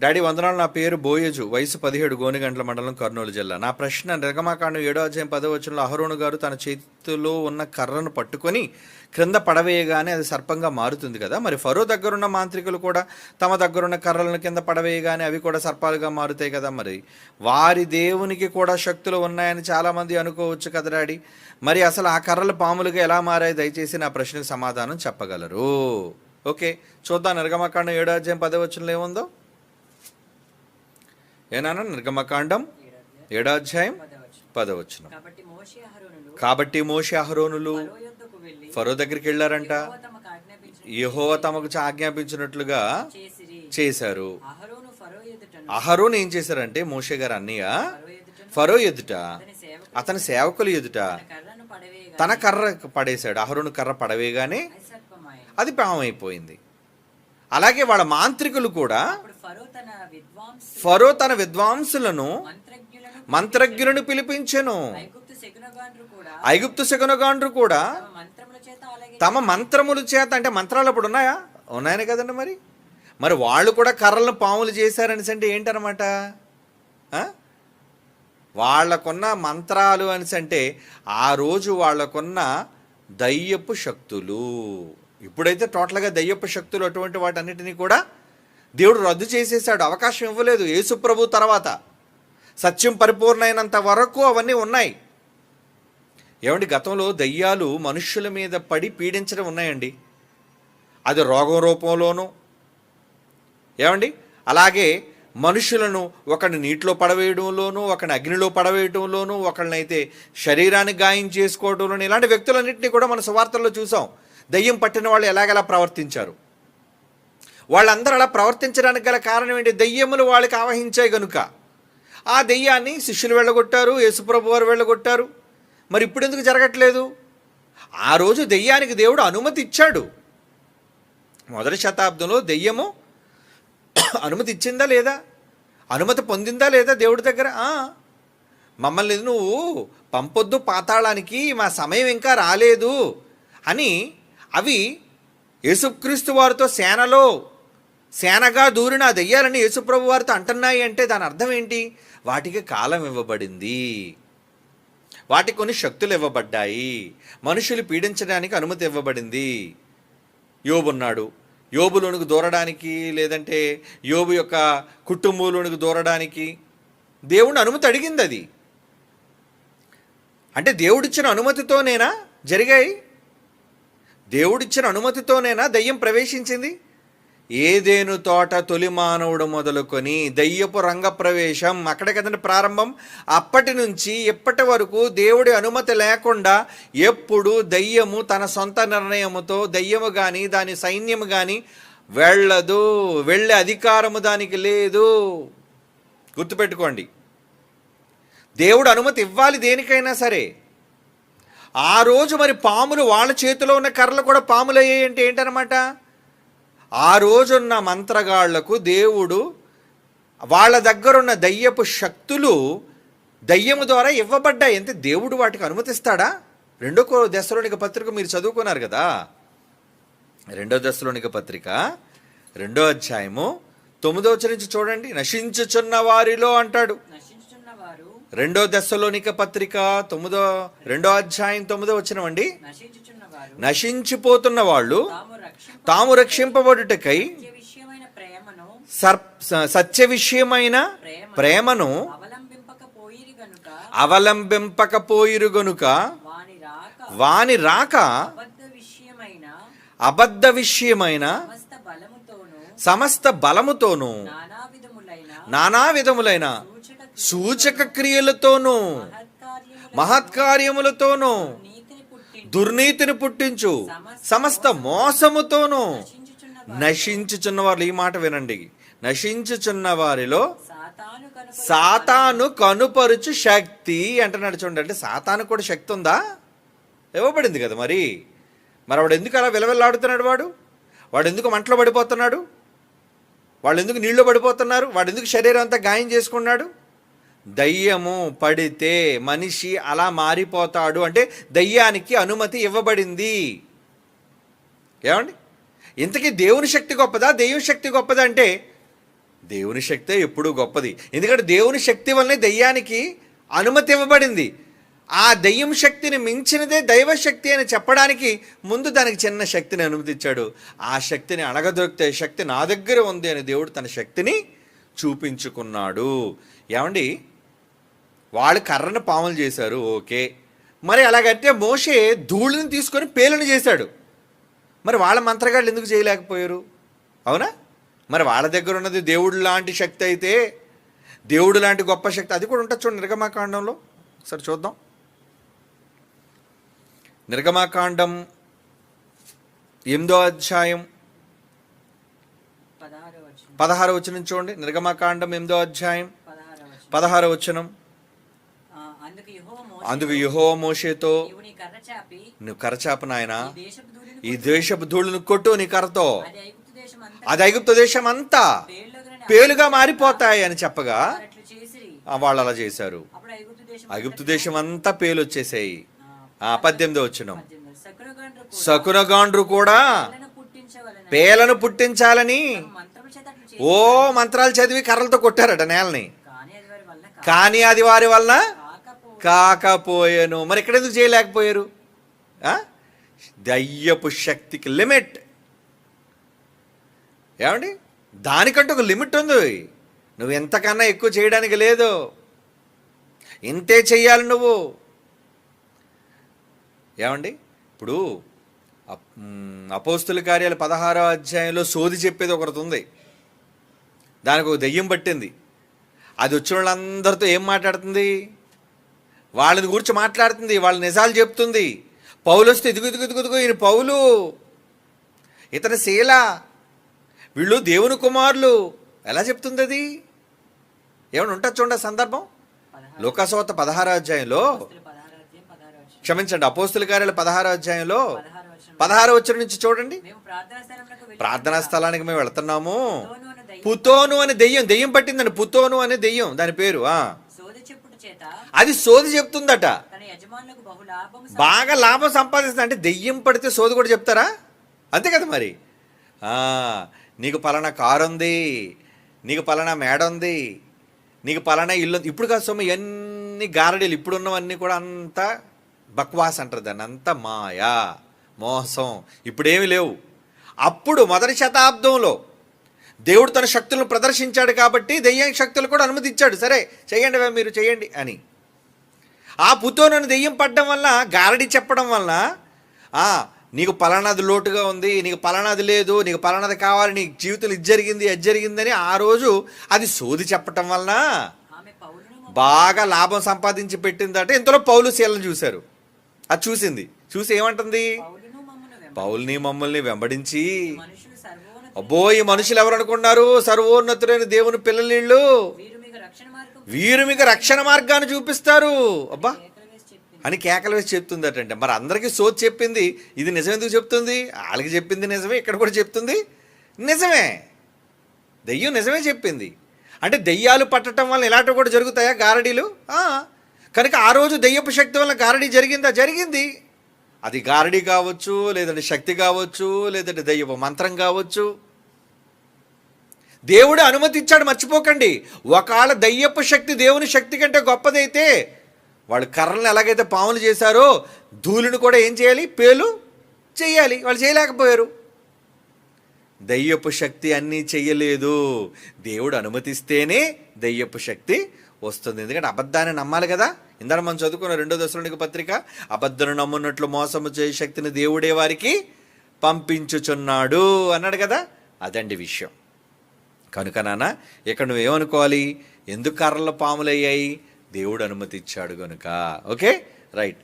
Daddy వందనాలు. నా పేరు బోయజు. వయసు పదిహేడు. గోనిగంట్ల మండలం కర్నూలు జిల్లా. నా ప్రశ్న నిర్గమాకాండం ఏడో అధ్యాయం పదవచనంలో అహరోను గారు తన చేతిలో ఉన్న కర్రను పట్టుకొని క్రింద పడవేయగానే అది సర్పంగా మారుతుంది కదా. మరి ఫరో దగ్గరున్న మాంత్రికులు కూడా తమ దగ్గరున్న కర్రలను కింద పడవేయగానే అవి కూడా సర్పాలుగా మారుతాయి కదా మరి. వారి దేవునికి కూడా శక్తులు ఉన్నాయని చాలామంది అనుకోవచ్చు కదా డాడీ. మరి అసలు ఆ కర్రలు పాములుగా ఎలా మారాయి? దయచేసి నా ప్రశ్నకు సమాధానం చెప్పగలరు. ఓకే. చూద్దాం. నిర్గమాకాండం ఏడో అధ్యాయం పదవచనంలో ఏముందో? ఏనా నిర్గమకాండం ఏడో అధ్యాయం పదవచనం. కాబట్టి మోషే అహరోనులు ఫరో దగ్గరికి వెళ్ళారంట. యెహోవా తమకు ఆజ్ఞాపించినట్లుగా చేశారు. అహరోను ఏం చేశారంటే మోషే గారు అన్నయ్య ఫరో ఎదుట అతని సేవకు అతని సేవకులు ఎదుట తన కర్ర పడేశాడు. అహరోను కర్ర పడవేగానే అది పామైపోయింది అలాగే వాళ్ళ మాంత్రికులు కూడా ఫరో తన విద్వాంసులను మంత్రజ్ఞులను పిలిపించెను. ఐగుప్తు శకునగాండ్రు కూడా తమ మంత్రముల చేత అంటే మంత్రాలు అప్పుడు ఉన్నాయా? ఉన్నాయని కదండి మరి? మరి వాళ్ళు కూడా కర్రలను పాములు చేశారని అంటే ఏంటనమాట? వాళ్ళకున్న మంత్రాలు అనేసి అంటే ఆ రోజు వాళ్ళకున్న దయ్యపు శక్తులు. ఇప్పుడైతే టోటల్గా దయ్యపు శక్తులు అటువంటి వాటన్నిటినీ కూడా దేవుడు రద్దు చేసేసాడు. అవకాశం ఇవ్వలేదు. యేసుప్రభు తర్వాత. సత్యం పరిపూర్ణమైనంత వరకు అవన్నీ ఉన్నాయి. ఏమండి గతంలో దయ్యాలు మనుష్యుల మీద పడి పీడించడం ఉన్నాయండి. అది రోగం రూపంలోనూ ఏమండి? అలాగే మనుషులను ఒకరిని నీటిలో పడవేయడంలోనూ ఒకరిని అగ్నిలో పడవేయడంలోనూ ఒకరినైతే శరీరాన్ని గాయం చేసుకోవడంలోనూ ఇలాంటి వ్యక్తులన్నింటినీ కూడా మన సువార్తల్లో చూసాం. దయ్యం పట్టిన వాళ్ళు ఎలాగెలా ప్రవర్తించారు? వాళ్ళందరూ అలా ప్రవర్తించడానికి గల కారణం ఏంటి? దయ్యములు వాళ్ళకి ఆవహించాయి గనుక. ఆ దెయ్యాన్ని శిష్యులు వెళ్ళగొట్టారు యేసుప్రభు వారు వెళ్ళగొట్టారు. మరి ఇప్పుడు ఎందుకు జరగట్లేదు? ఆ రోజు దెయ్యానికి దేవుడు అనుమతి ఇచ్చాడు. మొదటి శతాబ్దంలో దెయ్యము అనుమతి ఇచ్చిందా లేదా? అనుమతి పొందిందా లేదా దేవుడి దగ్గర? మమ్మల్ని నువ్వు పంపొద్దు పాతాళానికి మా సమయం ఇంకా రాలేదు అని అవి యేసుక్రీస్తు వారితో సేనలో సేనగా దూరిన ఆ దెయ్యాలని యేసుప్రభు వారితో అంటున్నాయి అంటే దాని అర్థం ఏంటి? వాటికి కాలం ఇవ్వబడింది. వాటికి కొన్ని శక్తులు ఇవ్వబడ్డాయి. మనుషులు పీడించడానికి అనుమతి ఇవ్వబడింది. యోబున్నాడు యోబులోనికి దూరడానికి లేదంటే యోబు యొక్క కుటుంబంలోనికి దూరడానికి దేవుడు అనుమతి అడిగింది అది. అంటే దేవుడిచ్చిన అనుమతితోనేనా జరిగాయి? దేవుడిచ్చిన అనుమతితోనేనా దయ్యం ప్రవేశించింది? ఏదేను తోట తొలి మానవుడు మొదలుకొని దయ్యపు రంగ ప్రవేశం అక్కడే కదండి ప్రారంభం. అప్పటి నుంచి ఇప్పటి వరకు దేవుడి అనుమతి లేకుండా ఎప్పుడు దయ్యము తన సొంత నిర్ణయముతో దయ్యము కానీ దాని సైన్యము కానీ వెళ్ళదు. వెళ్ళే అధికారము దానికి లేదు. గుర్తుపెట్టుకోండి. దేవుడు అనుమతి ఇవ్వాలి దేనికైనా సరే. ఆ రోజు మరి పాములు వాళ్ళ చేతిలో ఉన్న కర్రలు కూడా పాములు అయ్యాయి అంటే ఏంటనమాట ఆ రోజున్న మంత్రగాళ్ళకు దేవుడు వాళ్ళ దగ్గరున్న దయ్యపు శక్తులు దయ్యము ద్వారా ఇవ్వబడ్డాయి. అంటే దేవుడు వాటికి అనుమతిస్తాడా? రెండో దశలోనిక పత్రిక మీరు చదువుకున్నారు కదా? రెండో దశలోనిక పత్రిక రెండో అధ్యాయము తొమ్మిదో నుంచి చూడండి. నశించుచున్న వారిలో అంటాడు. రెండో దశలోనిక పత్రిక తొమ్మిదో రెండో అధ్యాయం తొమ్మిదో వచ్చినవండి నశించిపోతున్న వాళ్ళు తాము రక్షింప తాము రక్షింపబడుటకై సర్ సత్య విషయమైన ప్రేమను అవలంబింపకపోయిరి గనుక వాని రాక అబద్ధ విషయమైన సమస్త బలముతోను నానా విధములైన సూచక క్రియలతోనూ మహత్కార్యముల మహత్కార్యములతోనూ దుర్నీతిని పుట్టించు. సమస్త మోసముతోనూ నశించుచున్న వారు ఈ మాట వినండి. నశించుచున్న వారిలో సాతాను సాతాను కనుపరుచు శక్తి అంటున్నాడు చూడండి అంటే సాతాను కూడా శక్తి ఉందా? ఇవ్వబడింది కదా మరి. మరి వాడు ఎందుకు అలా విలవిల్లాడుతున్నాడు వాడు? వాడు ఎందుకు మంటలో పడిపోతున్నాడు? వాళ్ళు ఎందుకు నీళ్ళు పడిపోతున్నారు? వాడు ఎందుకు శరీరం అంతా గాయం చేసుకున్నాడు? దయ్యము పడితే మనిషి అలా మారిపోతాడు అంటే దయ్యానికి అనుమతి ఇవ్వబడింది. ఏమండి? ఇంతకీ దేవుని శక్తి గొప్పదా? దెయ్యం శక్తి గొప్పదా అంటే దేవుని శక్తే ఎప్పుడూ గొప్పది. ఎందుకంటే దేవుని శక్తి వల్లనే దయ్యానికి అనుమతి ఇవ్వబడింది. ఆ దయ్యం శక్తిని మించినదే దైవ శక్తి అని చెప్పడానికి ముందు దానికి చిన్న శక్తిని అనుమతిచ్చాడు. ఆ శక్తిని అణగదొరికితే శక్తి నా దగ్గర ఉంది అని దేవుడు తన శక్తిని చూపించుకున్నాడు. ఏమండి? వాళ్ళు కర్రను పాములు చేశారు ఓకే. మరి అలాగంటే మోషే ధూళిని తీసుకొని పేలుని చేశాడు. మరి వాళ్ళ మంత్రగాళ్ళు ఎందుకు చేయలేకపోయారు? అవునా? మరి వాళ్ళ దగ్గర ఉన్నది దేవుడు లాంటి శక్తి అయితే దేవుడు లాంటి గొప్ప శక్తి అది కూడా ఉంటుంది చూడండి నిర్గమాకాండంలో. సరే చూద్దాం. నిర్గమాకాండం ఎనిమిదో అధ్యాయం పదహారో వచనం చూడండి. నిర్గమాకాండం ఎనిమిదో అధ్యాయం. పదహారో వచనం. అందుకు యహో మోషేతో నువ్వు కరచాప నాయన. ఈ దేశపు ధూళిని కొట్టు. నీ కర్రతో. అది ఐగుప్తు దేశం అంతా పేలుగా మారిపోతాయి అని చెప్పగా వాళ్ళు అలా చేశారు. ఐగుప్తు దేశం అంతా పేలు వచ్చేసాయి ఆ, పద్దెనిమిదో వచ్చిన. శకునగాండ్రు కూడా పేలను పుట్టించాలని ఓ మంత్రాలు చదివి కర్రలతో కొట్టారట నేలని. కానీ అది వారి వలన కాకపో కాకపోయాను. మరి ఇక్కడ ఎందుకు చేయలేకపోయారు? దయ్యపు శక్తికి లిమిట్. ఏమండి? దానికంటే ఒక లిమిట్ ఉంది. నువ్వు ఎంతకన్నా ఎక్కువ చేయడానికి లేదు. ఇంతే చెయ్యాలి నువ్వు. ఏమండి? ఇప్పుడు అపోస్తుల కార్యాలు పదహారో అధ్యాయంలో సోది చెప్పేది ఒకటి ఉంది. దానికి ఒక దెయ్యం పట్టింది. అది వచ్చిన వాళ్ళందరితో ఏం మాట్లాడుతుంది? వాళ్ళని గురించి మాట్లాడుతుంది వాళ్ళ నిజాలు చెప్తుంది. పౌలు వస్తే ఇదిగు ఇదిగు ఇదిగు ఈయన పౌలు. ఇతని శీల. వీళ్ళు దేవుని కుమారులు. ఎలా చెప్తుంది అది? ఏమైనా ఉంటుంది చూడండి సందర్భం? లోకాసోత పదహారో అధ్యాయంలో. క్షమించండి అపోస్తుల కార్యాలు పదహారో అధ్యాయంలో. పదహారు వచ్చిన నుంచి చూడండి. ప్రార్థనా స్థలానికి మేము వెళుతున్నాము. పుతోను అను దయ్యం దెయ్యం పట్టిందండి. పుతోను అనే దెయ్యం దాని పేరు అది సోది చెప్తుందట. బాగా లాభం సంపాదిస్తుంది. అంటే దెయ్యం పడితే సోది కూడా చెప్తారా? అంతే కదా మరి. నీకు పలానా కారు ఉంది నీకు పలానా మేడ ఉంది నీకు పలానా ఇల్లు ఇప్పుడు కాదు సొమ్ము ఎన్ని గారడీలు ఇప్పుడున్నవన్నీ కూడా అంతా బక్వాస్ అంటారు దాన్ని. అంతా మాయా మోసం. ఇప్పుడేమి లేవు. అప్పుడు మొదటి శతాబ్దంలో దేవుడు తన శక్తులను ప్రదర్శించాడు కాబట్టి దెయ్యం శక్తులు కూడా అనుమతిచ్చాడు సరే చేయండి మీరు చేయండి అని. ఆ పుతోనని దెయ్యం పడ్డం వల్ల గారడి చెప్పడం వల్ల నీకు పలానాది లోటుగా ఉంది నీకు పలానాది లేదు నీకు పలానాది కావాలి నీకు జీవితంలో ఇది జరిగింది అది జరిగిందని ఆ రోజు అది సోది చెప్పటం వలన బాగా లాభం సంపాదించి పెట్టిందంటే. ఇంతలో పౌలు శీలను చూశారు. అది చూసింది. చూసి ఏమంటుంది? పౌలును మమ్మల్ని వెంబడించి అబ్బో ఈ మనుషులు ఎవరు అనుకున్నారు? సర్వోన్నతుడైన దేవుని పిల్లలీళ్ళు. వీరు మీకు రక్షణ వీరు రక్షణ మార్గాన్ని చూపిస్తారు. అబ్బా అని కేకలు వేసి చెప్తుందటంటే మరి అందరికీ సోది చెప్పింది. ఇది నిజం ఎందుకు చెప్తుంది? వాళ్ళకి చెప్పింది నిజమే ఇక్కడ కూడా చెప్తుంది. నిజమే. దెయ్యం నిజమే చెప్పింది. అంటే దెయ్యాలు పట్టడం వల్ల ఇలాంటివి కూడా జరుగుతాయా గారడీలు? కనుక ఆ రోజు దెయ్యపు శక్తి వల్ల గారడీ జరిగిందా? జరిగింది. అది గారడీ కావచ్చు లేదంటే శక్తి కావచ్చు లేదంటే దెయ్యపు మంత్రం కావచ్చు. దేవుడు అనుమతిచ్చాడు మర్చిపోకండి. ఒకవేళ దయ్యపు శక్తి దేవుని శక్తి కంటే గొప్పదైతే వాళ్ళు కర్రలను ఎలాగైతే పాములు చేశారో ధూళిని కూడా ఏం చేయాలి? పేలు చేయాలి. వాళ్ళు చేయలేకపోయారు. దయ్యపు శక్తి అన్నీ చెయ్యలేదు దేవుడు అనుమతిస్తేనే దయ్యపు శక్తి వస్తుంది. ఎందుకంటే అబద్ధాన్ని నమ్మాలి కదా. ఇందాక మనం చదువుకున్న రెండో దశలోనికి పత్రిక అబద్ధను నమ్మున్నట్లు మోసము చేయ శక్తిని దేవుడే వారికి పంపించుచున్నాడు అన్నాడు కదా? అదండి విషయం. కనుక నాన్న ఇక్కడ నువ్వేమనుకోవాలి ఎందుకు కర్రల పాములయ్యాయి? దేవుడు అనుమతి ఇచ్చాడు కనుక ఓకే? రైట్.